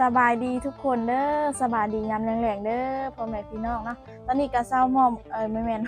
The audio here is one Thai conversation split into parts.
สบายดีทุกคนเด้อสบายดียามแรงๆเด้อพ่อแม่พี่น้องเนาะตอนนี้ก็เศร้าหมอมเอ้ยไม่แม่น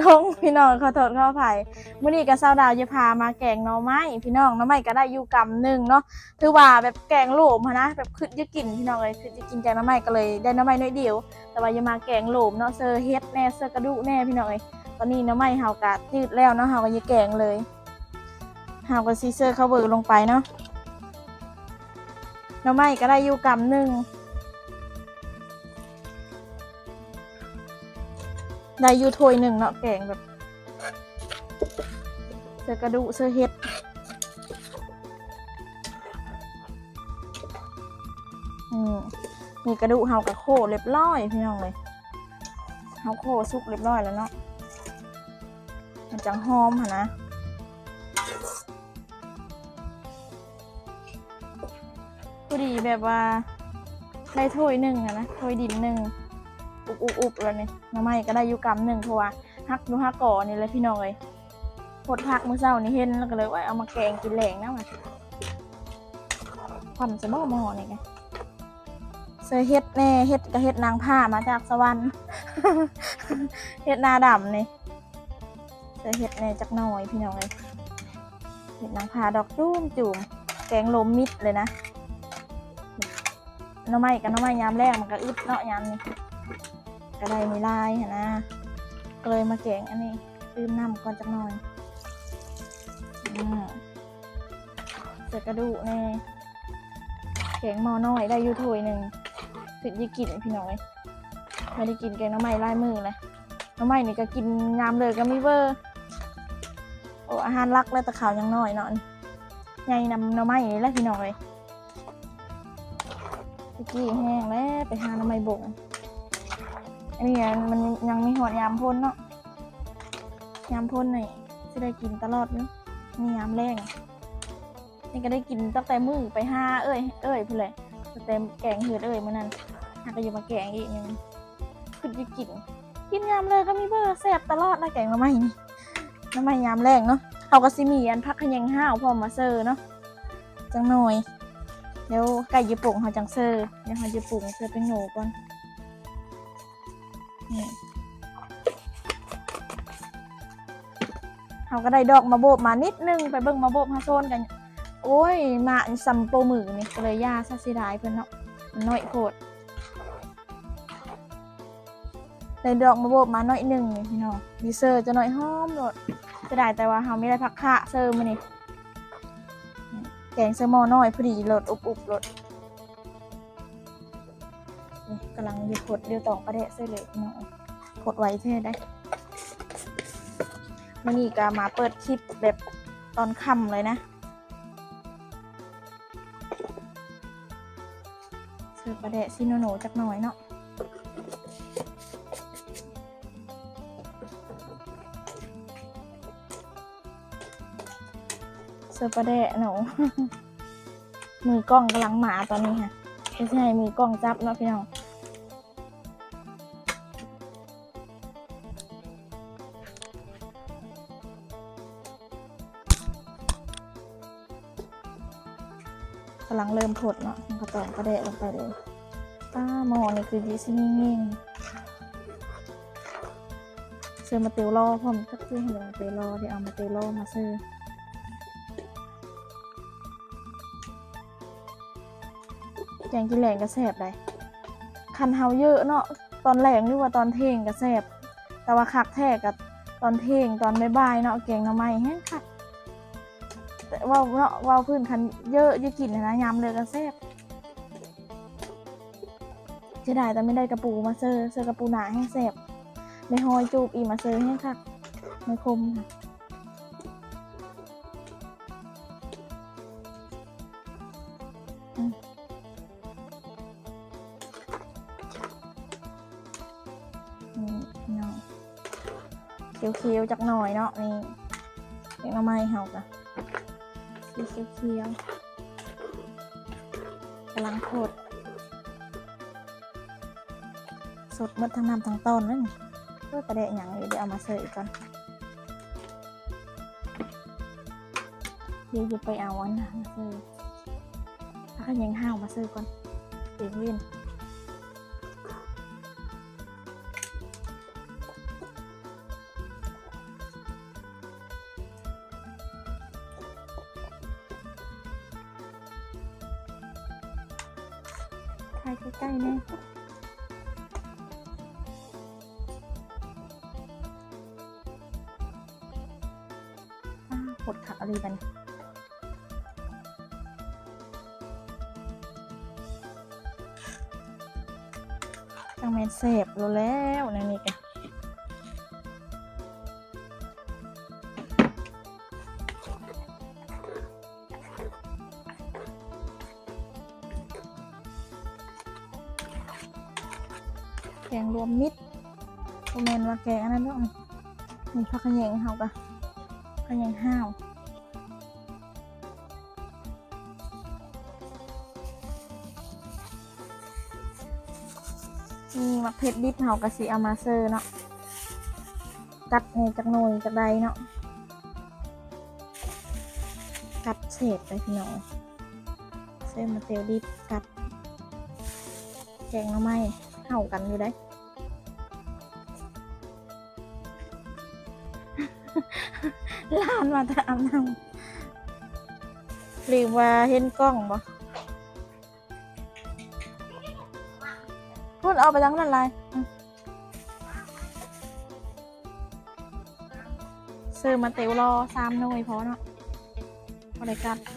ลงพี่น้องขอโทษขออภัยมื้อนี้ก็เศร้าดาวจะพามาแกงหน่อไม้พี่น้องหน่อไม้ก็ได้อยู่กำหนึ่งเนาะถือว่าแบบแกงโหลมนะแบบคึดจะกินพี่น้องเลยคึดจะกินแกงหน่อไม้ก็เลยได้หน่อไม้น้อยเดียว แต่ว่าอย่ามาแกงโหลมเนาะเซอร์เฮ็ดแน่เซอร์กระดูกแน่พี่น้องเอ้ยตอนนี้หน่อไม้เฮาก็จืดแล้วเนาะเฮาก็อย่าแกงเลยเฮาก็ซีเซอร์เขาเบิร์ลงไปเนาะ น่อไม้ก็ได้อยู่กำหนึ่งได้อยู่ถ้วยหนึ่งเนาะแกงแบบเสือกระดูกเสือเห็ดอืมมีกระดูกเฮากระโคเรียบร้อยพี่น้องเลยเฮาโคสุกเรียบร้อยแล้วเนาะมันจังหอมค่ะนะ ดีแบบว่าได้ถ้วยหนึ่งอะนะถ้วยดินหนึ่งอุบอุบอุบแล้วนี่หน้ำไม้ก็ได้อยู่กำหนึ่งเพราะว่าฮักดูฮักก่อนี่แหละพี่น้องเลยพดพักมื้อเช้านี่เห็นแล้วก็เลยว่าเอามาแกงกินแหลงนะมันความจะบ่หมอนี่ไงเสอเฮ็ดแน่เฮ็ดกับเฮ็ดนางผ้ามาจากสวรรค์เฮ็ดนาดำนี่เสอเฮ็ดแน่จักหน่อยพี่น้องเลยเฮ็ดนางผ้าดอกจุ้มจุ่มแกงลมมิดเลยนะ หน้ำไม้กับน้ำไม้ยามแรกมันก็อึดเนาะยามนี้ก็ได้มีลายนะก็เลยมาแกงอันนี้ตื่มน้ำก่อนจักหน่อยอืมเสร็จกระดูกแน่แกงมอน้อยได้ยู่ถ้วยหนึ่งถึงจะกินพี่น้อยไม่ได้กินแกงน้ำไม้ลายมือเลยน้ำไม้นี่ก็กินยามเลยก็ไมีเบอร์โอ้อาหารรักแล้วแต่ข่าวยังน้อยเนาะนี่ไงนำน้ำไม้นี่แหละพี่น้อย ตะกี้แห้งแล้วไปหาหน้ำไม้บงอันนี้มันยังมีหอดยามพ่นเนาะยามพ่นนี่จะได้กินตลอดเนาะมียามแรงนี่ก็ได้กินตั้งแต่มือไปห้าเอ้ยเอ้ยพูดเลยตั้งแต่แกงเหือดเอ้ยเมื่อนั้นหาก็อยู่มาแกงอีกหนึงคือจะกินกินยามเลยก็มีเบอร์แซ่บตลอดนะแกงหน้ำไม้นี่น้ำไม้ยามแรงเนาะเอากระซิมีอันพักขยังห้าวพอมาเซอร์เนาะจังหน่อย เดี๋ยวไก่ญี่ปุ่นเขาจังเซอร์เดี๋ยวเขาญี่ปุ่นเซอร์เป็นหนูก่อนนี่เขาก็ได้ดอกมาโบบมานิดนึงไปเบิ่งมาโบบมาโซนกัน โอ้ยมาอันซัมโปมือนี่ก็เลยยาซะสิดายเพิ่นเนาะมันน้อยโพดได้ดอกมาโบบมาน้อยหนึ่งนี่พี่น้องดีเซอร์จะน้อยหอมโลดจะได้แต่ว่าเขาไม่ได้พักคะเซอร์มานี่ แกงเซอร์มอน้อยพอดีรสอุบอุบรสนี่กำลังอยู่ขดเดียวตองประเดะเส้นเลยพี่น้องขดไว้เท่ได้มื่อนี้ก็มาเปิดคลิปแบบตอนค่ำเลยนะเสิร์ประเดะซิโนโนจักหน่อยเนาะ เสิร์ประเดะหนูมือกล้องกำลังหมาตอนนี้ค่ะไม่ใช่มือกล้องจับนะพี่น้องกำลังเริ่มผดเนาะมันก็ต้องกระเดะลงไปเลยป้าหมอนี่คือดีซิ่งงเซอร์มาเตลล่อพร้อมสักชื่อให้มาเตลล่อเดี๋ยวเอามาเตลล่อมาเซอ งกินแหลงก็แสบได้คันเฮาเยอะเนาะตอนแหลงหรือว่าตอนเทงก็แสบแต่ว่าคักแท้กับตอนเทงตอนบ่ายๆเนาะแกงหน่อไม้แห้งคักแต่ว่าเนาะว่าพื้นคันเยอะจะกินนะยำเลยก็แสบจะได้แต่ไม่ได้กระปูมาเซอร์เซอร์กระปูหนาแห้งแสบในหอยจูบอีมาเซอร์แห้งคักไม่คมค่ะ เคียวๆจักหน่อยเนาะนี่เล็กน้ำไม้เฮากะสีเคียวๆกำลังโคตรสดหมดทั้งน้ำทั้งต้นนั่นเพื่อประเดะอย่างนี้เดี๋ยวเอามาเสิร์ฟอีกก่อนเดี๋ยวจะไปเอาอันนะมาเสิร์ฟค่ะข้ายังห้าวมาซื้อก่อนเสียงเวียน อ้าวปวดขับอะไรบันจังแมนเสพเราแล้วในนี้กันแกงรวมมิตรโมเมนว่าแกงอันนั้นเนาะมีผักขะแยงเฮากะ ขะแยงห้าวมีมักเพชรดิบเฮากะสิเอามาเซอร์เนาะกัดในจักหน่อยจักใดเนาะกัดเศษไปพี่น้องเซอร์มาเตลดิบกัดแกงหน่อไม้เห่ากันอยู่ได้ ลานมาแต่อาบน้ำหรือว่าเห็นกล้องบ่พูดเอาไปทั้งนั้นเลยซื้อมาเตวรอสามหน่วยพอเนาะบริกัดแ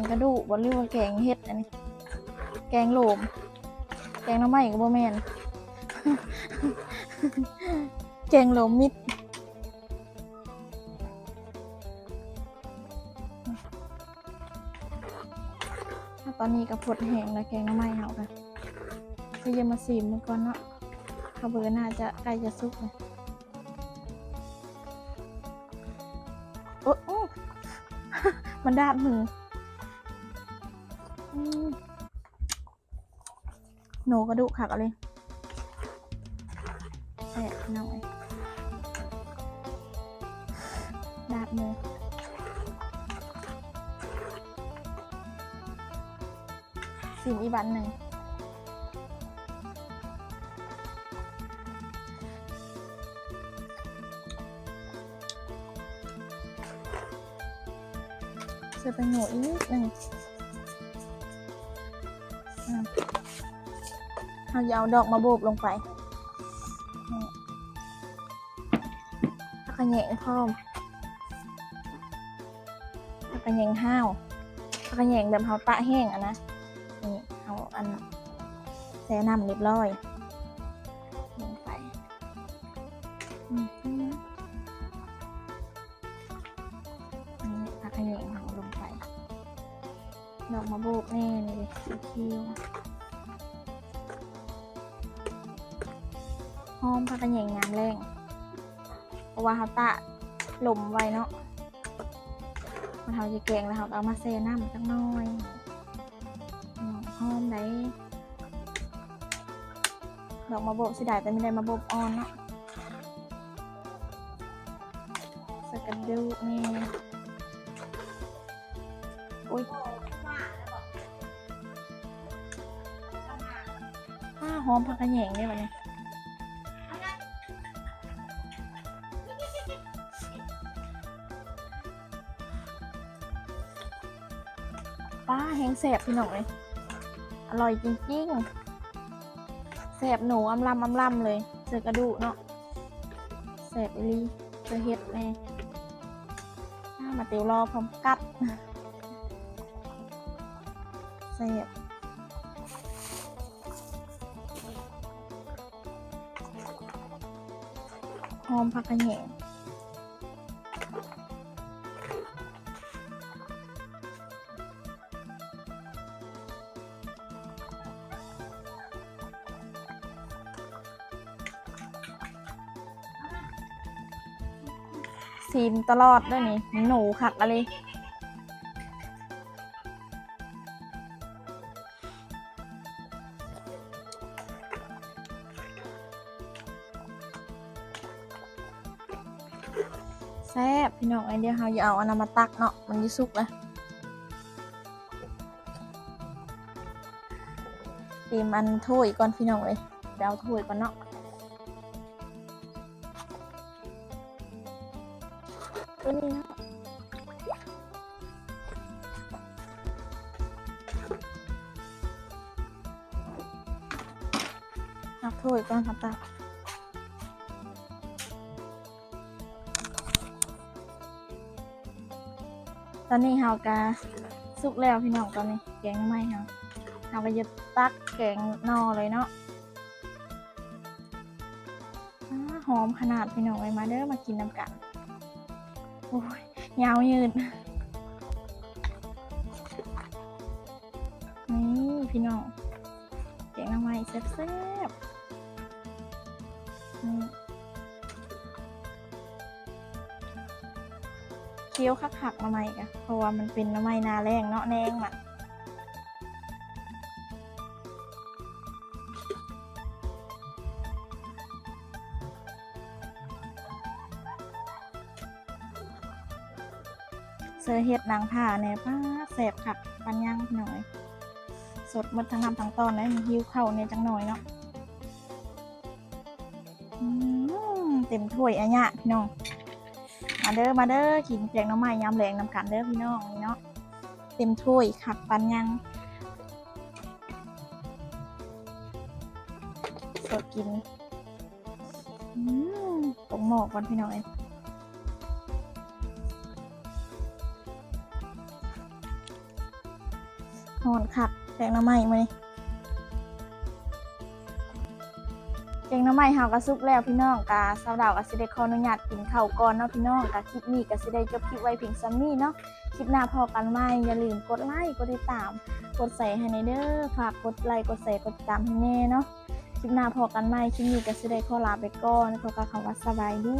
งกระดูกบนเรียกว่าแกงเห็ดอันนี้ แกงโลม แกงน้ำไม้กับโบแมน แกงโลมมิดตอนนี้กับผดแห้งและแกงน้ำไม้เฮาค่ะจะเยามาซีมันก่อนเนาะข้าวเบอร์น่าจะใกล้จะสุกเลยโอ้อื้อมันดาดมือ หนูกระดูกขักเอาเลยแอะหน่อยดาดมือสิมอีบันหนึ่งเสือไปหนูอีกนิดหนึ่ง เอาอย่าเอาดอกมาโบกลงไปถ้าขะแยงพร้อมถ้าขะแยงห้าวถ้าขะแยงแบบเขาตะแห้งอะนะนี่เอาอันแซ่น้ำเรียบร้อย อมผักขยงงามแรงว่าเขาตะหลมไว้เนาะมาทำจะแกงแล้วเขาเอามาแซ่น้ำจักหน้อยหอมได้ดอกมาโบบสิได้แต่ไม่ได้มาโบบอ่อนเนาะสกกระดูนี่อุ้ยหอมผักกระแหยงได้ปะเนี่ย สบพี่หน่อยอร่อยจริงๆแสบหนูอำลำอำลำเลยเจอกระดูกเนาะแสบอีลีเจอเห็ดแน่มาเตียวรอพร้อมกัดแสบหอมผักกระแหง ซีนตลอดด้วยนี่หนูขัดอะไรแซ่บพี่น้องไอเดียเขาอย่าเอาอนามาตักเนาะมันยิ่สุกเลยเตรีมอันถ้วยก่อนพี่น้องเลยเดี๋ยวถ้วยก่อนเนาะ ถ้วยก่อนครับตาตอนนี้เฮากะสุกแล้วพี่น้องตอนนี้แกงน้ำไม้เฮาเฮาก็จะตักแกงนอเลยเนาะหอมขนาดพี่น้องเลยมาเด้อมากินน้ำกันโอ้ยยาวยืดนี่พี่น้องแกงน้ำไม้แซ่บๆ เคี้ยวคักหักมาใหม่กะเพราะว่ามันเป็นน้ำไม้นาแรงเนาะแนงมันเสือเห็ดนางผ่าเนี่ยป้าแสบขักปันย่างหน่อย สดมดทั้งน้ำทั้งตอนเลยมีหิวเข้าเนี่ยจังหน่อยเนาะ เต็มถ้วยอะเนี่ยพี่น้อง มาเด้อมาเด้อกินแกงน้ำไม้ยำแรงน้ำกันเด้อพี่น้องนี่เนาะเต็มถ้วยขักปันยังสดกินอืมตรงหมอกก่อนพี่น้องเอ้ยหอนขักแกงน้ำไม้มานี่แก งน้ำไม้เฮากระซุกแล้วพี่น้องกาสาวดาวก็สิได้ขออนุญาตกินข้าวก่อนเนาะพี่น้องกาคลิปนี้ก็สิได้จบคลิปไว้เพียงซ้ำนี้เนาะคลิปหน้าพอกันไหมอย่าลืมกดไลค์กดติดตาม กดใส่ให้ในเด้อฝากกดไลค์กดแชร์กดติดตามให้แน่เนาะคลิปหน้าพอกันไหมคลิปนี้ก็สิได้ขอลาไปก่อนขอกล่าวคำว่าสบายดี